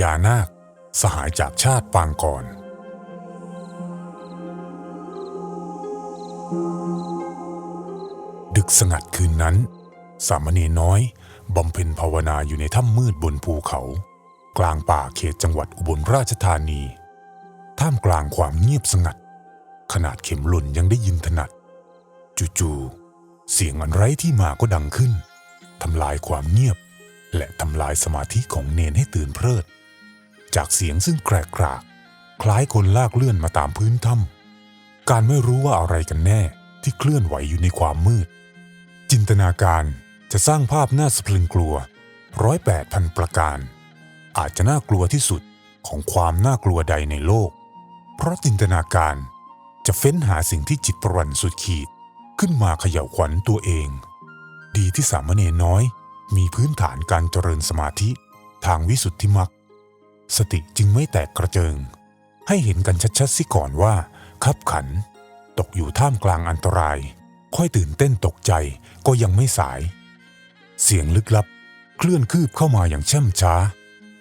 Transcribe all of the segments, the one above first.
ญานาค สหายจากชาติปางก่อน ดึกสงัดคืนนั้น สามเณรน้อยบำเพ็ญภาวนาอยู่ในถ้ำมืดบนภูเขา กลางป่าเขตจังหวัดอุบลราชธานี ท่ามกลางความเงียบสงัด ขนาดเข็มหล่นยังได้ยินถนัด จู่ๆเสียงอันไร้ที่มาก็ดังขึ้นทำลายความเงียบและทำลายสมาธิของเนนให้ตื่นเพลิด จากเสียงซึ่งแกรกกรากคล้ายคนลากเลื่อนมาตามพื้นถ้ำการไม่รู้ว่าอะไรกันแน่ที่เคลื่อนไหวอยู่ในความมืด จินตนาการจะสร้างภาพน่าสะพรึงกลัวร้อยแปดพันประการ อาจจะน่ากลัวที่สุดของความน่ากลัวใดในโลก เพราะจินตนาการจะเฟ้นหาสิ่งที่จิตประวันสุดขีดขึ้นมาเขย่าขวัญตัวเอง ดีที่สามเณรน้อย มีพื้นฐานการเจริญสมาธิทางวิสุทธิมรรค สติจึงไม่แตกกระเจิง ให้เห็นกันชัดๆสิก่อนว่าคับขัน ตกอยู่ท่ามกลางอันตราย ค่อยตื่นเต้นตกใจก็ยังไม่สาย เสียงลึกลับ เคลื่อนคืบเข้ามาอย่างเช่มช้า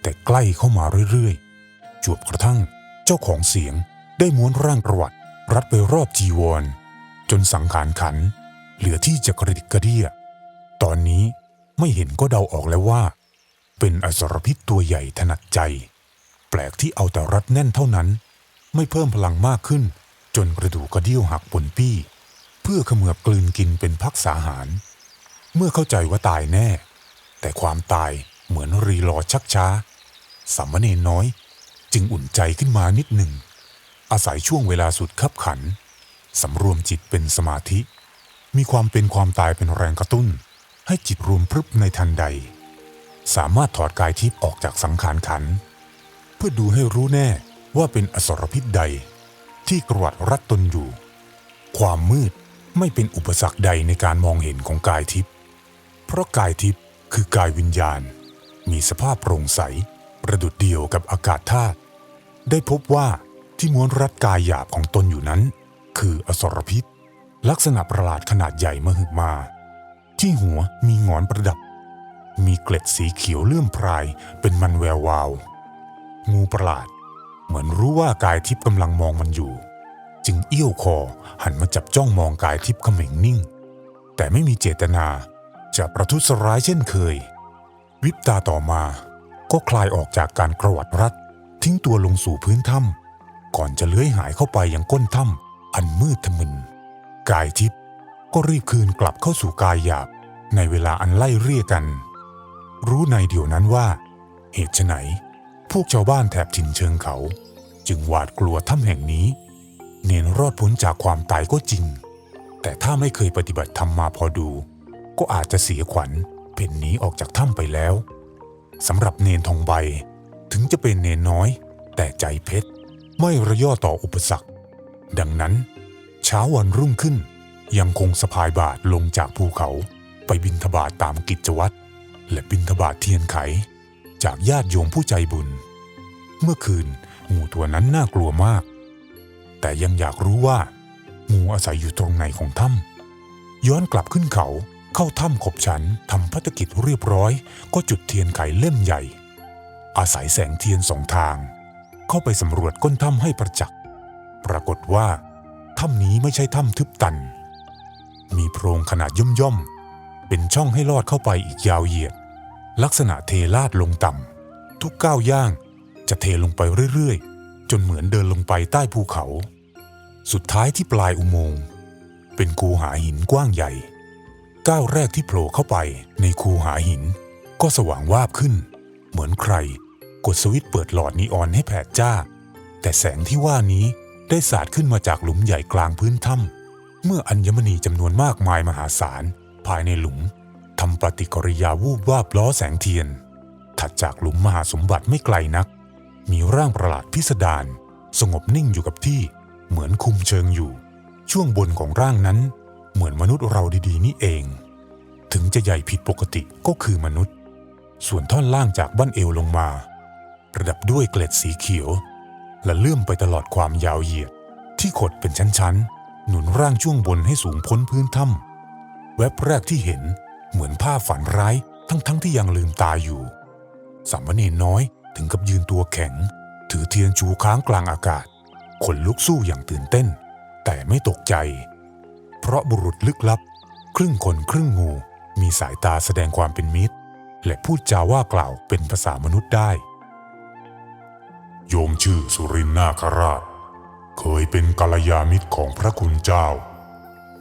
แต่ใกล้เข้ามาเรื่อยๆ จวบกระทั่งเจ้าของเสียงได้ม้วนร่างประวัติรัดไปรอบจีวร จนสังขารขัน เหลือที่จะกระดิกกระเดียตอนนี้ไม่เห็นก็เดาออกแล้วว่า เป็นอสรพิษตัวใหญ่ถนัดใจ ปลกที่เอาแต่รัดแน่นเท่านั้น ไม่เพิ่มพลังมากขึ้น จนกระดูกกระเดี่ยวหักปนปี้ เพื่อเขมือบกลืนกินเป็นพักษาหาร เมื่อเข้าใจว่าตายแน่ แต่ความตายเหมือนรีรอชักช้าสามเณรน้อย จึงอุ่นใจขึ้นมานิดหนึ่ง อาศัยช่วงเวลาสุดขับขันสำรวมจิตเป็นสมาธิ มีความเป็นความตายเป็นแรงกระตุ้น ให้จิตรวมพรึบในทันใด สามารถถอดกายทิพย์ออกจากสังขารขันเพื่อดูให้รู้แน่ว่าเป็นอสรพิษใด ที่กรวดรัดตนอยู่ ความมืดไม่เป็นอุปสรรคใดในการมองเห็นของกายทิพย์เพราะกายทิพย์คือกายวิญญาณ มีสภาพโปร่งใส ประดุดเดียวกับอากาศธาตุได้พบว่าที่ม้วนรัดกายหยาบของตนอยู่นั้น คืออสรพิษ ลักษณะประหลาดขนาดใหญ่มหึมา ที่หัวมีงอนประดับ มีเกล็ดสีเขียวเลื่อมพรายเป็นมันแวววาว งูประหลาด เหมือนรู้ว่ากายทิพย์กำลังมองมันอยู่ จึงเอี้ยวคอหันมาจับจ้องมองกายทิพย์เขม็งนิ่ง แต่ไม่มีเจตนาจะประทุษร้ายเช่นเคย วิบตาต่อมาก็คลายออกจากการกระวัดรัดทิ้งตัวลงสู่พื้นถ้ำก่อนจะเลื้อยหายเข้าไปยังก้นถ้ำอันมืดทะมึน กายทิพย์ก็รีบคืนกลับเข้าสู่กายหยาบในเวลาอันไล่เรียกัน รู้ในเดียวนั้นว่า เหตุไฉน วกชาวบ้านแถบถิ่นเชิงเขา จึงหวาดกลัวถ้ำแห่งนี้ เนนรอดพ้นจากความตายก็จริง แต่ถ้าไม่เคยปฏิบัติธรรมมาพอดู ก็อาจจะเสียขวัญเพ่นหนีออกจากถ้ำไปแล้วสำหรับเนนทองใบถึงจะเป็นเนนน้อย แต่ใจเพชรไม่ระย่อต่ออุปสรรค ดังนั้น เช้าวันรุ่งขึ้น ยังคงสะพายบาทลงจากภูเขาไปบินทบาทตามกิจวัตรและบินทบาทเทียนไข จากญาติโยมผู้ใจบุญ เมื่อคืนงูตัวนั้นน่ากลัวมาก แต่ยังอยากรู้ว่า งูอาศัยอยู่ตรงไหนของถ้ำย้อนกลับขึ้นเขาเข้าถ้ำขบฉันทำพัฒกิจเรียบร้อย ก็จุดเทียนไขเล่มใหญ่ อาศัยแสงเทียนสองทาง เข้าไปสำรวจก้นถ้ำให้ประจักษ์ปรากฏว่าถ้ำนี้ไม่ใช่ถ้ำทึบตัน มีโพรงขนาดย่อมย่อมๆเป็นช่องให้ลอดเข้าไปอีกยาวเหยียด ลักษณะเทลาดลงต่ำทุกก้าวย่างจะเทลงไปเรื่อยๆ จนเหมือนเดินลงไปใต้ภูเขา สุดท้ายที่ปลายอุโมงค์เป็นคูหาหินกว้างใหญ่ ก้าวแรกที่โผล่เข้าไปในคูหาหิน ก็สว่างวาบขึ้น เหมือนใคร กดสวิตช์เปิดหลอดนีออนให้แผดจ้า แต่แสงที่ว่านี้ได้สาดขึ้นมาจากหลุมใหญ่กลางพื้นถ้ำเมื่ออัญมณีจำนวนมากมายมหาศาลภายในหลุม ทำปฏิกิริยาวูบวาบล้อแสงเทียน ถัดจากหลุมมหาสมบัติไม่ไกลนัก มีร่างประหลาดพิสดารสงบนิ่งอยู่กับที่ เหมือนคุมเชิงอยู่ ช่วงบนของร่างนั้น เหมือนมนุษย์เราดีๆ นี่เอง ถึงจะใหญ่ผิดปกติก็คือมนุษย์ ส่วนท่อนล่างจากบั้นเอวลงมา ประดับด้วยเกล็ดสีเขียว และเลื่อมไปตลอดความยาวเหยียด ที่ขดเป็นชั้นๆ หนุนร่างช่วงบนให้สูงพ้นพื้นถ้ำแวบแรกที่เห็น เหมือนภาพฝันร้ายทั้งๆทที่ยังลืมตาอยู่ สามเณรน้อยถึงกับยืนตัวแข็ง ถือเทียนชูค้างกลางอากาศขนลุกสู้อย่างตื่นเต้น แต่ไม่ตกใจ เพราะบุรุษลึกลับ ครึ่งคนครึ่งงู มีสายตาแสดงความเป็นมิตร และพูดจาว่ากล่าวเป็นภาษามนุษย์ได้ โยมชื่อสุรินทร์นาคราช เคยเป็นกัลยาณมิตรของพระคุณเจ้า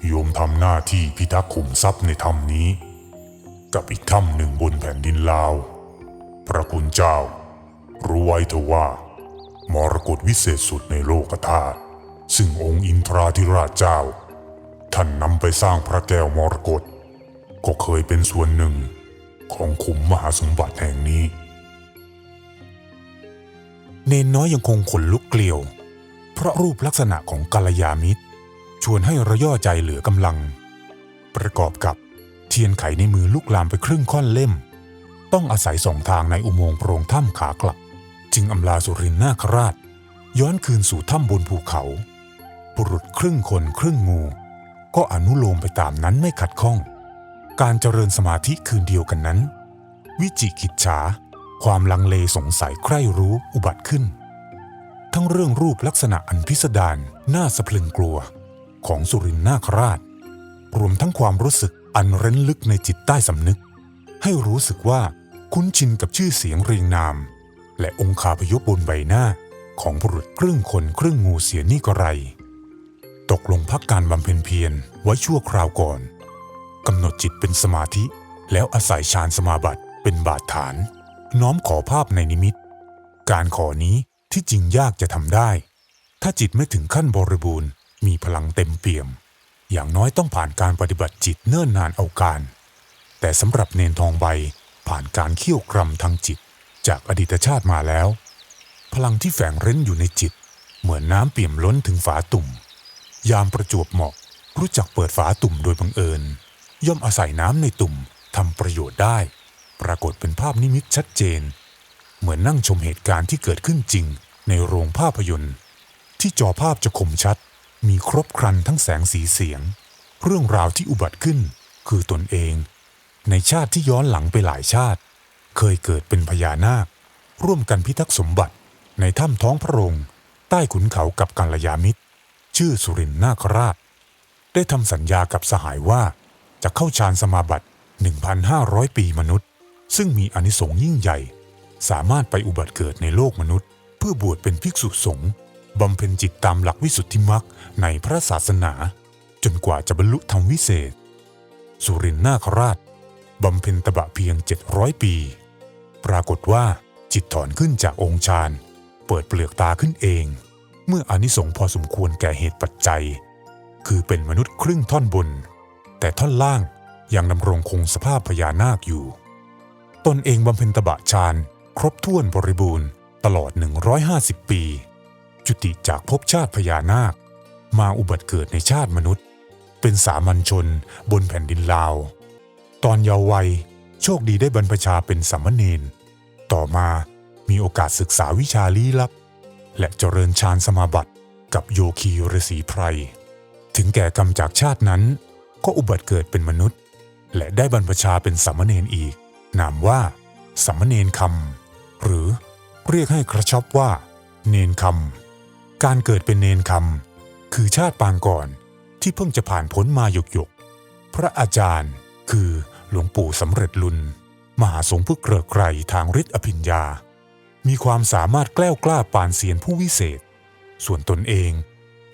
โยมทำหน้าที่พิทักษ์ขุมทรัพย์ในถ้ำนี้ กับอีกถ้ำหนึ่งบนแผ่นดินลาว พระคุณเจ้า รู้ไว้เถอะว่า มรกตวิเศษสุดในโลกธาตุซึ่งองค์อินทราธิราชเจ้า ท่านนำไปสร้างพระแก้วมรกตก็เคยเป็นส่วนหนึ่งของขุมมหาสมบัติแห่งนี้ เนนน้อยยังคงขนลุกเกลียว เพราะรูปลักษณะของกัลยามิตร ชวนให้ระย่อใจเหลือกำลัง ประกอบกับ เทียนไขในมือลุกลามไปครึ่งค่อนเล่ม ต้องอาศัยสองทางในอุโมงค์โพรงถ้ำขากลับ จึงอำลาสุรินทร์นาคราช ย้อนคืนสู่ถ้ำบนภูเขา บุรุษครึ่งคนครึ่งงู ก็อนุโลมไปตามนั้นไม่ขัดข้อง การเจริญสมาธิคืนเดียวกันนั้น วิจิกิจฉา ความลังเลสงสัยใคร่รู้อุบัติขึ้น ทั้งเรื่องรูปลักษณะอันพิสดารน่าสะพรึงกลัว ของสุรินทร์นาคราช รวมทั้งความรู้สึก อันเร้นลึกในจิตใต้สำนึก ให้รู้สึกว่าคุ้นชินกับชื่อเสียงเรียงนาม และองคาพยพบนใบหน้าของบุรุษครึ่งคนครึ่งงูเสียนี่ก็ไร ตกลงพักการบำเพ็ญเพียรไว้ชั่วคราวก่อนกำหนดจิตเป็นสมาธิ แล้วอาศัยฌานสมาบัติเป็นบาดฐาน น้อมขอภาพในนิมิต การขอนี้ที่จริงยากจะทำได้ ถ้าจิตไม่ถึงขั้นบริบูรณ์มีพลังเต็มเปี่ยม อย่างน้อยต้องผ่านการปฏิบัติจิตเนิ่นนานเอาการ แต่สำหรับเนนทองใบผ่านการเคี่ยวกรำทางจิต จากอดีตชาติมาแล้ว พลังที่แฝงเร้นอยู่ในจิต เหมือนน้ำเปี่ยมล้นถึงฝาตุ่ม ยามประจวบเหมาะ รู้จักเปิดฝาตุ่มโดยบังเอิญ ย่อมอาศัยน้ำในตุ่มทำประโยชน์ได้ ปรากฏเป็นภาพนิมิตชัดเจน เหมือนนั่งชมเหตุการณ์ที่เกิดขึ้นจริงในโรงภาพยนตร์ ที่จอภาพจะคมชัด มีครบครันทั้งแสงสีเสียง เรื่องราวที่อุบัติขึ้นคือตนเอง ในชาติที่ย้อนหลังไปหลายชาติ เคยเกิดเป็นพญานาค ร่วมกันพิทักษ์สมบัติในถ้ำท้องพระโรงใต้ขุนเขากับกัลยามิตร ชื่อสุรินทร์นาคราช ได้ทำสัญญากับสหายว่า จะเข้าฌานสมาบัติ 1,500 ปีมนุษย์ ซึ่งมีอนิสงส์ยิ่งใหญ่ สามารถไปอุบัติเกิดในโลกมนุษย์ เพื่อบวชเป็นภิกษุสงฆ์ บำเพ็ญจิตตามหลักวิสุทธิมรรคในพระศาสนา จนกว่าจะบรรลุธรรมวิเศษ สุรินทร์นาคราชบำเพ็ญตบะเพียง 700 ปี ปรากฏว่าจิตถอนขึ้นจากองค์ฌานเปิดเปลือกตาขึ้นเอง เมื่ออนิสงพอสมควรแก่เหตุปัจจัย คือเป็นมนุษย์ครึ่งท่อนบน แต่ท่อนล่างยังดำรงคงสภาพพญานาคอยู่ ตนเองบำเพ็ญตบะฌานครบถ้วนบริบูรณ์ตลอด 150 ปี จุติจากภพชาติพญานาค มาอุบัติเกิดในชาติมนุษย์ เป็นสามัญชนบนแผ่นดินลาว ตอนเยาว์วัยโชคดีได้บรรพชาเป็นสามเณรต่อมามีโอกาสศึกษาวิชาลี้ลับ และเจริญฌานสมาบัติกับโยคีฤาษีไพร ถึงแก่กรรมจากชาตินั้น ก็อุบัติเกิดเป็นมนุษย์ และได้บรรพชาเป็นสามเณรอีก นามว่าสามเณรคำหรือเรียกให้กระชับว่า เนนคำ การเกิดเป็นเนนคำคือชาติปางก่อนที่เพิ่งจะผ่านพ้นมาหยกหยก พระอาจารย์คือหลวงปู่สำเร็จลุนมหาสงฆ์ผู้เกริกไกรทางฤทธิอภิญญา มีความสามารถแกล้วกล้าปานเสียนผู้วิเศษ ส่วนตนเอง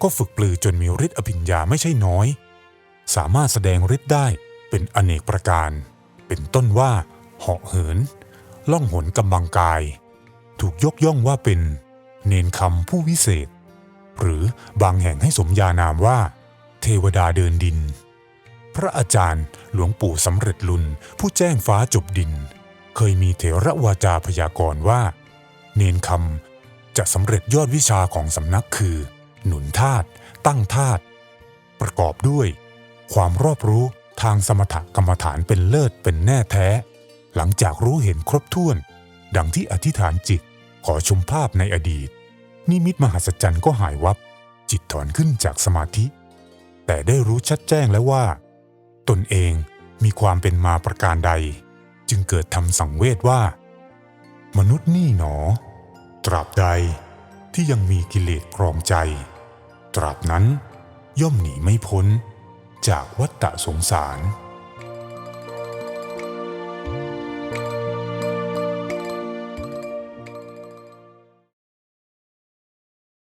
ก็ฝึกปลือจนมีฤทธิอภิญญาไม่ใช่น้อย สามารถแสดงฤทธิ์ได้เป็นอเนกประการ เป็นต้นว่าเหาะเหิน ล่องหนกำบังกาย ถูกยกย่องว่าเป็น เนนคำผู้วิเศษ หรือบางแห่งให้สมญานามว่า เทวดาเดินดิน พระอาจารย์หลวงปู่สำเร็จลุนผู้แจ้งฟ้าจบดิน เคยมีเถระวาจาพยากรณ์ว่า เนนคำจะสำเร็จยอดวิชาของสำนักคือ หนุนธาตุตั้งธาตุประกอบด้วย ความรอบรู้ทางสมถกรรมฐานเป็นเลิศเป็นแน่แท้ หลังจากรู้เห็นครบถ้วน ดังที่อธิษฐานจิต ขอชมภาพในอดีต นิมิตมหัศจรรย์ก็หายวับ จิตถอนขึ้นจากสมาธิ แต่ได้รู้ชัดแจ้งแล้วว่า ตนเองมีความเป็นมาประการใด จึงเกิดทำสังเวชว่า มนุษย์นี่หนอ ตราบใดที่ยังมีกิเลสครองใจ ตราบนั้นย่อมหนีไม่พ้น จากวัฏฏะสงสาร